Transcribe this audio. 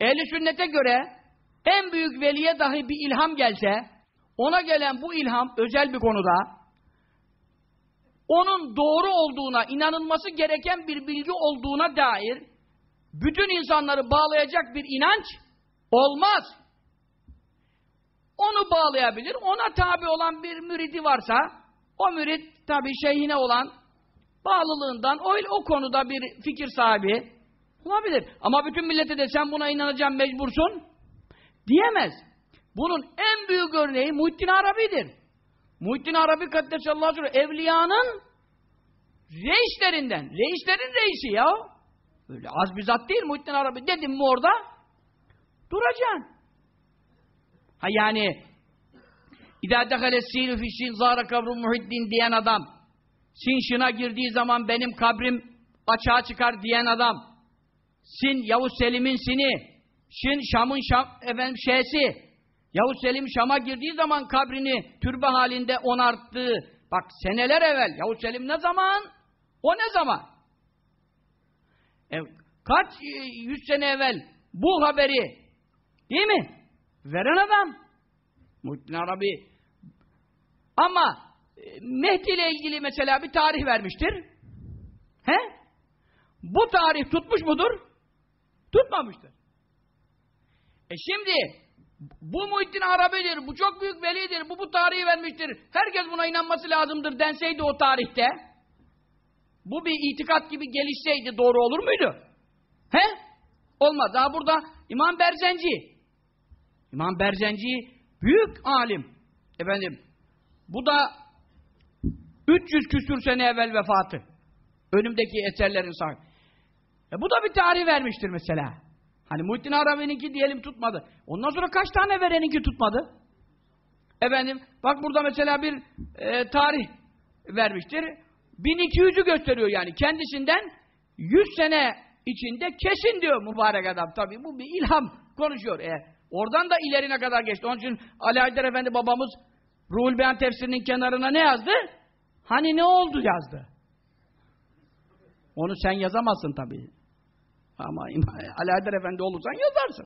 Ehli sünnete göre en büyük veliye dahi bir ilham gelse, ona gelen bu ilham özel bir konuda, onun doğru olduğuna, inanılması gereken bir bilgi olduğuna dair bütün insanları bağlayacak bir inanç olmaz. Onu bağlayabilir. Ona tabi olan bir müridi varsa o mürit tabi şeyhine olan bağlılığından o, o konuda bir fikir sahibi olabilir. Ama bütün millete de sen buna inanacaksın mecbursun diyemez. Bunun en büyük örneği Muhittin Arabi'dir. Muhittin Arabi Kaddesallahu aleyhi ve sellem evliyanın reislerinden. Reislerin reisi ya. Öyle az bir zat değil Muhittin Arabi. Dedim mi orada? Duracaksın. Ha yani İzâ dehale sîlü fişşin zâre kabru muhiddin diyen adam Sin şına girdiği zaman benim kabrim açığa çıkar diyen adam Sin Yavuz Selim'in sini Şin Şam'ın Şam, efendim şeysi Yavuz Selim Şam'a girdiği zaman kabrini türbe halinde onarttı. Bak seneler evvel. Yavuz Selim ne zaman? O ne zaman? E, kaç yüz sene evvel bu haberi değil mi? Veren adam. Muhittin Arabi. Ama e, Mehdi ile ilgili mesela bir tarih vermiştir. He? Bu tarih tutmuş mudur? Tutmamıştır. E şimdi bu Muhittin Arabi'dir, bu çok büyük velidir, bu bu tarihi vermiştir. Herkes buna inanması lazımdır denseydi o tarihte. Bu bir itikat gibi gelişseydi doğru olur muydu? He? Olmaz. Daha burada İmam Berzenci. İmam Berzenci büyük alim. Efendim bu da 300 küsür sene evvel vefatı. Önümdeki eserlerin sahibi. E bu da bir tarih vermiştir mesela. Hani Muhittin Arabi'ninki diyelim tutmadı. Ondan sonra kaç tane vereninki tutmadı? Efendim, bak burada mesela bir e, tarih vermiştir. 1200'ü gösteriyor yani. Kendisinden 100 sene içinde kesin diyor mübarek adam. Tabii bu bir ilham konuşuyor. E, oradan da ilerine kadar geçti. Onun için Ali Haydar Efendi babamız Ruhul Beyan tefsirinin kenarına ne yazdı? Hani ne oldu yazdı. Onu sen yazamazsın tabii. Ama Ali Haydar Efendi olursan yazarsın.